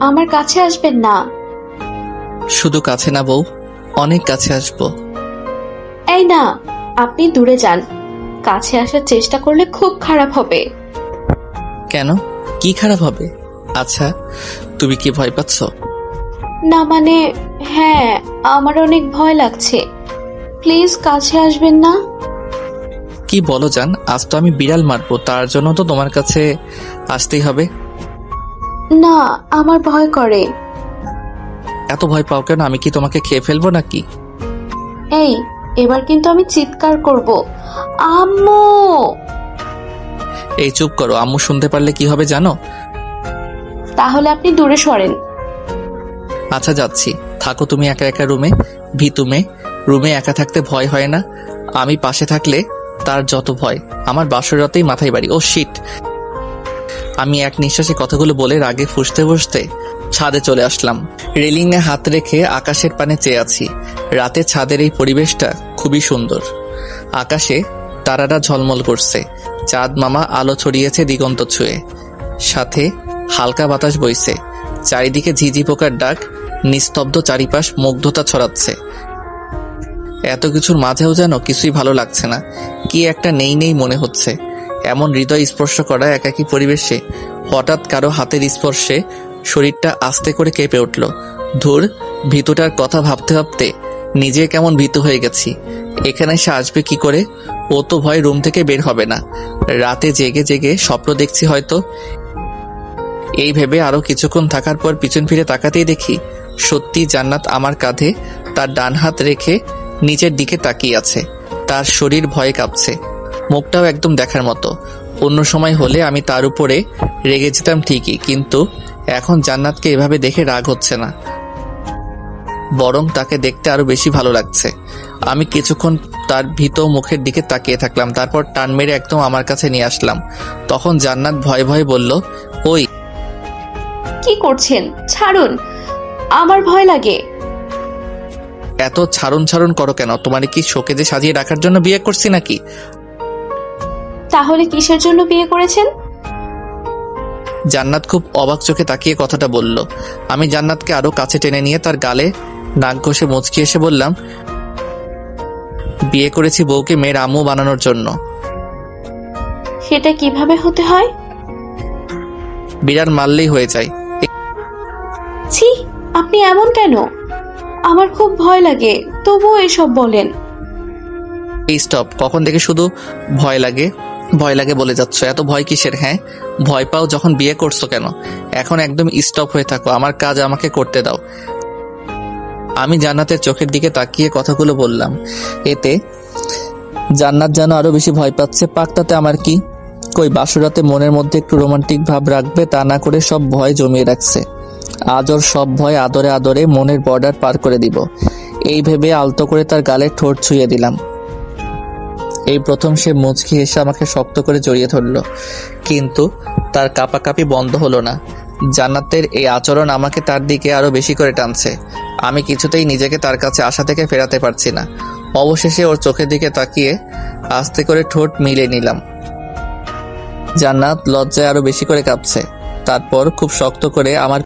আমার কাছে আসবেন না। শুধু কাছে না বউ। অনেক কাছে আসব। এই না আপনি দূরে যান। কাছে আসার চেষ্টা করলে খুব খারাপ হবে। কেন? কি খারাপ হবে? আচ্ছা তুমি কি ভয় পাচ্ছ? না মানে হ্যাঁ আমার অনেক ভয় লাগছে। প্লিজ কাছে আসবেন না। কি বলো জান আজ তো আমি বিড়াল মারবো তার জন্য তো তোমার কাছে আসতেই হবে। না আমার ভয় করে। এত ভয় পাও কেন? আমি কি তোমাকে খেয়ে ফেলব নাকি? এই এবার কিন্তু আমি চিৎকার করব। আম্মু! এই চুপ করো আম্মু শুনতে পারলে কি হবে জানো? তাহলে আপনি দূরে সরেন। আচ্ছা যাচ্ছি। থাকো তুমি একা একা রুমে ভিতুমে রুমে একা থাকতে ভয় হয় না। আমি পাশে থাকলে তার যত ভয় আমার বাসরতেই মাথায় বাড়ি। ও শিট আমি এক নিঃশ্বাসে কথাগুলো বলে রাগে ফুসতে ফুসতে ছাদে চলে আসলাম। রেলিংয়ে হাত রেখে আকাশের পানে চেয়ে আছি। রাতে ছাদের এই পরিবেশটা খুবই সুন্দর। আকাশে তারারা ঝলমল করছে। চাঁদ মামা আলো ছড়িয়েছে দিগন্ত ছুঁয়ে। সাথে হালকা বাতাস বইছে। চারিদিকে ঝিঝি পোকার ডাক, নিস্তব্ধ চারিপাশ মুগ্ধতা ছড়াচ্ছে। এত কিছুর মাঝেও যেন কিছুই ভালো লাগছে না। কি একটা নেই নেই মনে হচ্ছে। এমন হৃদয় স্পর্শ করা একাকী পরিবেশে হঠাৎ কারও হাতের স্পর্শে শরীরটা আস্তে করে কেঁপে উঠল। ধুর, ভীতুটার কথা ভাবতে ভাবতে নিজে কেমন ভীতু হয়ে গেছি। এখানে সে আসবে কি করে? ও তো ভয় রুম থেকে বের হবে না। রাতে জেগে জেগে স্বপ্ন দেখছি হয়তো। এই ভেবে আরও কিছুক্ষণ থাকার পর পিছন ফিরে তাকাতেই দেখি, সত্যি জান্নাত আমার কাঁধে তার ডান হাত রেখে নিচের দিকে তাকিয়ে আছে। তার শরীর ভয়ে কাঁপছে। মুখটাও একদম দেখার মতো। অন্য সময় হলে আমি তার উপরে রেগে যেতাম ঠিকই কিন্তু এখন জান্নাতকে এভাবে দেখে রাগ হচ্ছে না। বরং তাকে দেখতে আরও বেশি ভালো লাগছে। আমি কিছুক্ষণ তার ভীত মুখের দিকে তাকিয়ে থাকলাম তারপর টান মেরে একদম আমার কাছে নিয়ে আসলাম। তখন জান্নাত ভয়ে ভয়ে বলল ওই কি করছেন? ছাড়ুন আমার ভয় লাগে। এত ছাড়ন ছাড়ন করো কেন? তোমার কি শোকেজে সাজিয়ে রাখার জন্য বিয়ে করছি নাকি? তাহলে কিসের জন্য বিয়ে করেছেন? জান্নাত খুব অবাক চোখে তাকিয়ে কথাটা বলল। আমি জান্নাতকে আরও কাছে টেনে নিয়ে তার গালে নাক ঘষে মুচকি এসে বললাম বিয়ে করেছি বউকে মেয়ের আম্মু বানানোর জন্য। সেটা কীভাবে হতে হয়? বিড়াল মারলেই হয়ে যায়। ছি আপনি এমন কেন? আমার খুব ভয় লাগে তবুও এসব বলেন। এই স্টপ কখন থেকে শুধু ভয় লাগে? ভয় লাগে বলে যাচ্ছ, এত ভয় কিসের হ্যাঁ? ভয় পাও যখন বিয়ে করছ কেন? এখন একদম স্টপ হয়ে থাকো, আমার কাজ আমাকে করতে দাও। আমি জান্নাতের চোখের দিকে তাকিয়ে কথাগুলো বললাম। এতে জান্নাত যেন আরও বেশি ভয় পাচ্ছে, পাকতাতে আমার কি? কই, বাসুরাতে মনের মধ্যে একটু রোমান্টিক ভাব রাখবে, তা না করে সব ভয় জমিয়ে রাখছে। আজ ওর সব ভয় আদরে আদরে মনের বর্ডার পার করে দিব। এই ভেবে আলতো করে তার গালে ঠোঁট ছুঁয়ে দিলাম। এই প্রথম সে মুচকি এসে আমাকে শক্ত করে জড়িয়ে ধরলো। কিন্তু তার কাপাকাপি বন্ধ হলো না। জান্নাতের এই আচরণ আমাকে তার দিকে আরও বেশি করে টানছে। আমি কিছুতেই নিজেকে তার কাছে আশা থেকে ফেরাতে পারছি না। অবশেষে ওর চোখের দিকে তাকিয়ে আস্তে করে ঠোঁট মিলে নিলাম। জান্নাত লজ্জায় আরও বেশি করে কাঁপছে। তারপর খুব শক্ত করে আমার